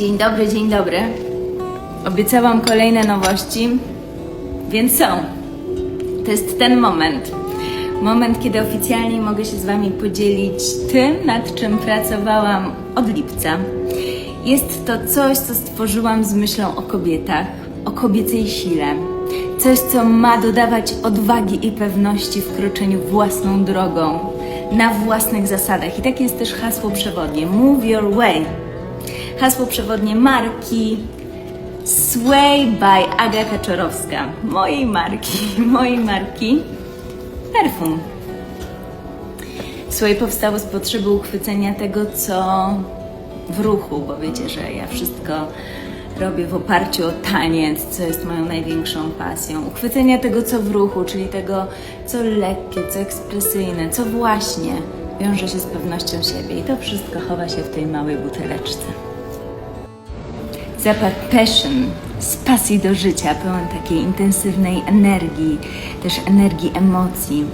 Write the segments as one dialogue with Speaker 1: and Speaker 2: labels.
Speaker 1: Dzień dobry, dzień dobry. Obiecałam kolejne nowości, więc są. To jest ten moment. Moment, kiedy oficjalnie mogę się z Wami podzielić tym, nad czym pracowałam od lipca. Jest to coś, co stworzyłam z myślą o kobietach, o kobiecej sile. Coś, co ma dodawać odwagi i pewności w kroczeniu własną drogą, na własnych zasadach. I takie jest też hasło przewodnie: Move Your Way. Hasło przewodnie marki Sway by Aga Kaczorowska. Mojej marki, mojej marki perfum. Sway powstało z potrzeby uchwycenia tego, co w ruchu, bo wiecie, że ja wszystko robię w oparciu o taniec, co jest moją największą pasją. Uchwycenia tego, co w ruchu, czyli tego, co lekkie, co ekspresyjne, co właśnie wiąże się z pewnością siebie. I to wszystko chowa się w tej małej buteleczce. Zapach passion, z pasji do życia, pełen takiej intensywnej energii, też energii emocji.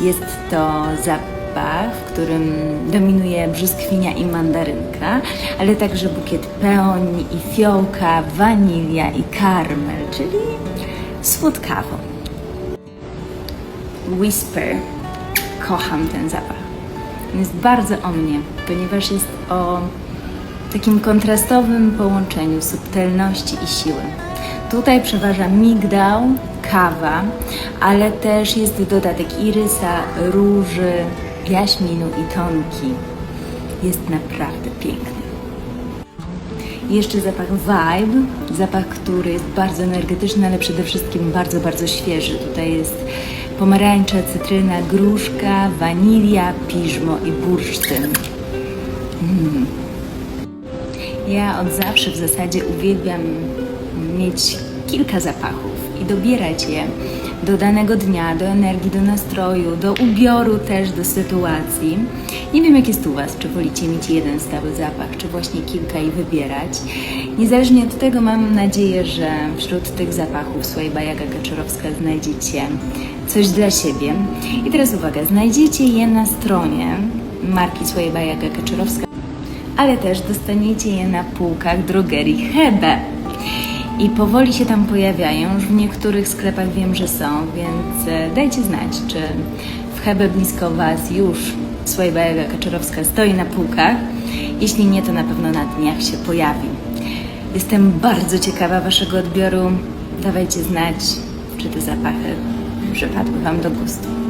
Speaker 1: Jest to zapach, w którym dominuje brzoskwinia i mandarynka, ale także bukiet peoni i fiołka, wanilia i karmel, czyli słodkawo. Whisper. Kocham ten zapach. On Jest bardzo o mnie, ponieważ jest o takim kontrastowym połączeniu subtelności i siły. Tutaj przeważa migdał, kawa, ale też jest dodatek irysa, róży, jaśminu i tonki. Jest naprawdę piękny. Jeszcze zapach Vibe, zapach, który jest bardzo energetyczny, ale przede wszystkim bardzo, bardzo świeży. Tutaj jest pomarańcza, cytryna, gruszka, wanilia, piżmo i bursztyn. Ja od zawsze w zasadzie uwielbiam mieć kilka zapachów i dobierać je do danego dnia, do energii, do nastroju, do ubioru też, do sytuacji. Nie wiem jak jest u Was, czy wolicie mieć jeden stały zapach, czy właśnie kilka i wybierać. Niezależnie od tego mam nadzieję, że wśród tych zapachów Słajba Jaga Kaczorowska znajdziecie coś dla siebie. I teraz uwaga, znajdziecie je na stronie marki Słajba Jaga Kaczorowska ale też dostaniecie je na półkach drogerii Hebe. I powoli się tam pojawiają, już w niektórych sklepach wiem, że są, więc e, dajcie znać, czy w Hebe blisko Was już Słajba Jaga Kaczorowska stoi na półkach. Jeśli nie, to na pewno na dniach się pojawi. Jestem bardzo ciekawa Waszego odbioru. Dawajcie znać, czy te zapachy przypadły Wam do gustu.